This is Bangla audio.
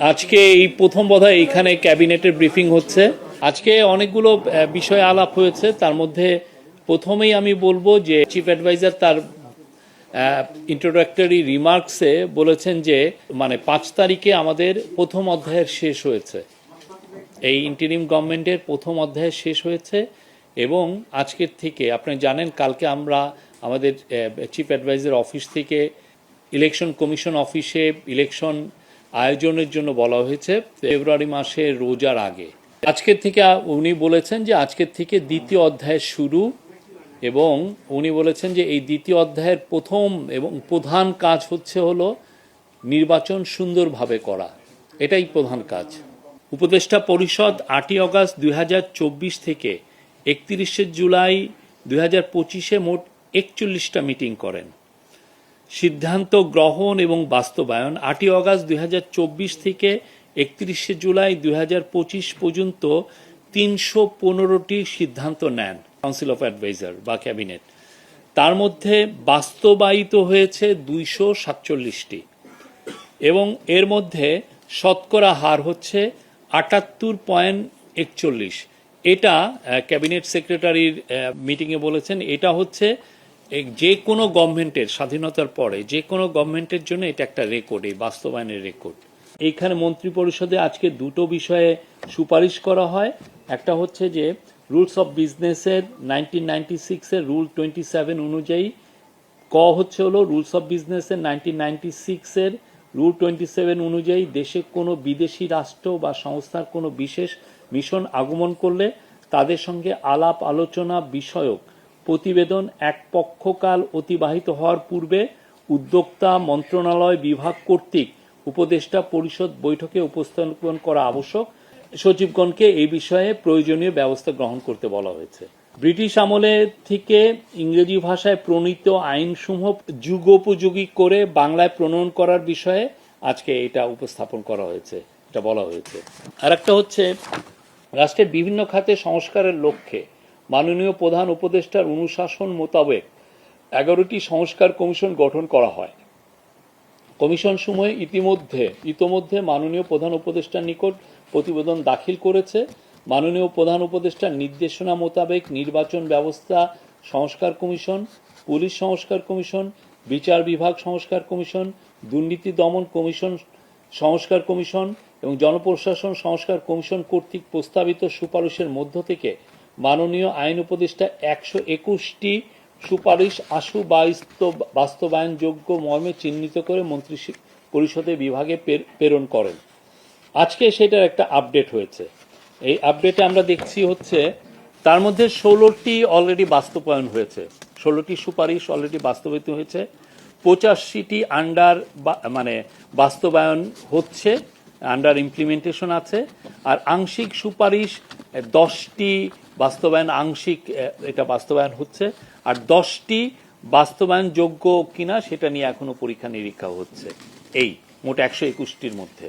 আজকে এই প্রথম বোধহয় এইখানে ক্যাবিনেটের ব্রিফিং হচ্ছে। আজকে অনেকগুলো বিষয় আলাপ হয়েছে। তার মধ্যে প্রথমেই আমি বলব যে চিফ অ্যাডভাইজার তার ইন্ট্রোডাক্টরি রিমার্কসে বলেছেন যে মানে পাঁচ তারিখে আমাদের প্রথম অধ্যায়ের শেষ হয়েছে। এই ইন্টারিম গভর্নমেন্টের প্রথম অধ্যায় শেষ হয়েছে এবং আজকের থেকে, আপনি জানেন কালকে আমরা আমাদের চিফ অ্যাডভাইজার অফিস থেকে ইলেকশন কমিশন অফিসে ইলেকশন আয়োজনের জন্য বলা হয়েছে ফেব্রুয়ারি মাসে রোজার আগে। আজকের থেকে উনি বলেছেন যে আজকের থেকে দ্বিতীয় অধ্যায় শুরু এবং উনি বলেছেন যে এই দ্বিতীয় অধ্যায়ের প্রথম এবং প্রধান কাজ হচ্ছে হলো নির্বাচন সুন্দরভাবে করা। এটাই প্রধান কাজ। উপদেষ্টা পরিষদ আটই অগাস্ট দুই হাজার চব্বিশ থেকে একত্রিশে জুলাই দুই হাজার পঁচিশে মোট একচল্লিশটা মিটিং করেন। সিদ্ধান্ত গ্রহণ এবং বাস্তবায়ন আটই অগাস্ট দুই হাজার চব্বিশ থেকে একত্রিশে জুলাই দুই হাজার পঁচিশ পর্যন্ত তিনশো পনেরোটি সিদ্ধান্ত নেন কাউন্সিল অফ অ্যাডভাইজার বা ক্যাবিনেট। তার মধ্যে বাস্তবায়িত হয়েছে দুইশো সাতচল্লিশটি এবং এর মধ্যে শতকরা হার হচ্ছে আটাত্তর পয়েন্ট একচল্লিশ। এটা ক্যাবিনেট সেক্রেটারির মিটিংয়ে বলেছেন, এটা হচ্ছে যে কোনো গভর্নমেন্টের স্বাধীনতার পরে যে কোনো গভর্নমেন্টের জন্য এটা একটা রেকর্ড এই বাস্তবায়নের রেকর্ড এইখানে মন্ত্রী পরিষদে আজকে দুটো বিষয়ে সুপারিশ করা হয়। একটা হচ্ছে যে রুলস অফ বিজনেসের নাইনটিন নাইনটি সিক্সের রুল টোয়েন্টি সেভেন অনুযায়ী, ক হচ্ছে হলো রুলস অফ বিজনেসের নাইনটিন নাইনটি সিক্সের রুল টোয়েন্টি সেভেন অনুযায়ী দেশে কোনো বিদেশি রাষ্ট্র বা সংস্থার কোনো বিশেষ মিশন আগমন করলে তাদের সঙ্গে আলাপ আলোচনা বিষয়ক প্রতিবেদন এক পক্ষকাল অতিবাহিত হওয়ার পূর্বে উদ্যোক্তা মন্ত্রণালয় বিভাগ কর্তৃক উপদেষ্টা পরিষদ বৈঠকে উপস্থাপন করা আবশ্যক। সচিবগণকে এই বিষয়ে প্রয়োজনীয় ব্যবস্থা গ্রহণ করতে বলা হয়েছে। ব্রিটিশ আমলে থেকে ইংরেজি ভাষায় প্রণীত আইনসমূহ যুগোপযোগী করে বাংলায় প্রণয়ন করার বিষয়ে আজকে এটা উপস্থাপন করা হয়েছে, এটা বলা হয়েছে। আর একটা হচ্ছে, রাষ্ট্রের বিভিন্ন খাতে সংস্কারের লক্ষ্যে মাননীয় প্রধান উপদেষ্টার অনুশাসন মোতাবেক এগারোটি সংস্কার কমিশন গঠন করা হয়। কমিশন সমূহে ইতিমধ্যে, ইতোমধ্যে মাননীয় প্রধান উপদেষ্টার নিকট প্রতিবেদন দাখিল করেছে। মাননীয় প্রধান উপদেষ্টার নির্দেশনা মোতাবেক নির্বাচন ব্যবস্থা, সংস্কার কমিশন, পুলিশ সংস্কার কমিশন, বিচার বিভাগ সংস্কার কমিশন, দুর্নীতি দমন কমিশন সংস্কার কমিশন এবং জনপ্রশাসন সংস্কার কমিশন কর্তৃক প্রস্তাবিত সুপারিশের মধ্য থেকে মাননীয় আইন উপদেষ্টা একশো একুশটি সুপারিশ আশু বাস্তব- বাস্তবায়নযোগ্য মর্মে চিহ্নিত করে মন্ত্রী পরিষদে বিভাগে প্রে- প্রেরণ করেন। আজকে সেটার একটা আপডেট হয়েছে। এই আপডেটে আমরা দেখছি হচ্ছে, তার মধ্যে ষোলোটি অলরেডি বাস্তবায়ন হয়েছে। ষোলোটি সুপারিশ অলরেডি বাস্তবায়িত হয়েছে। পঁচাশিটি আন্ডার মানে বাস্তবায়ন হচ্ছে আন্ডার ইমপ্লিমেন্টেশন আছে। আর আংশিক সুপারিশ, দশটি বাস্তবায়ন আংশিক এটা বাস্তবায়ন হচ্ছে। আর দশটি বাস্তবায়নযোগ্য কিনা সেটা নিয়ে এখনও পরীক্ষা নিরীক্ষা হচ্ছে। এই, মোট একশো একুশটির মধ্যে।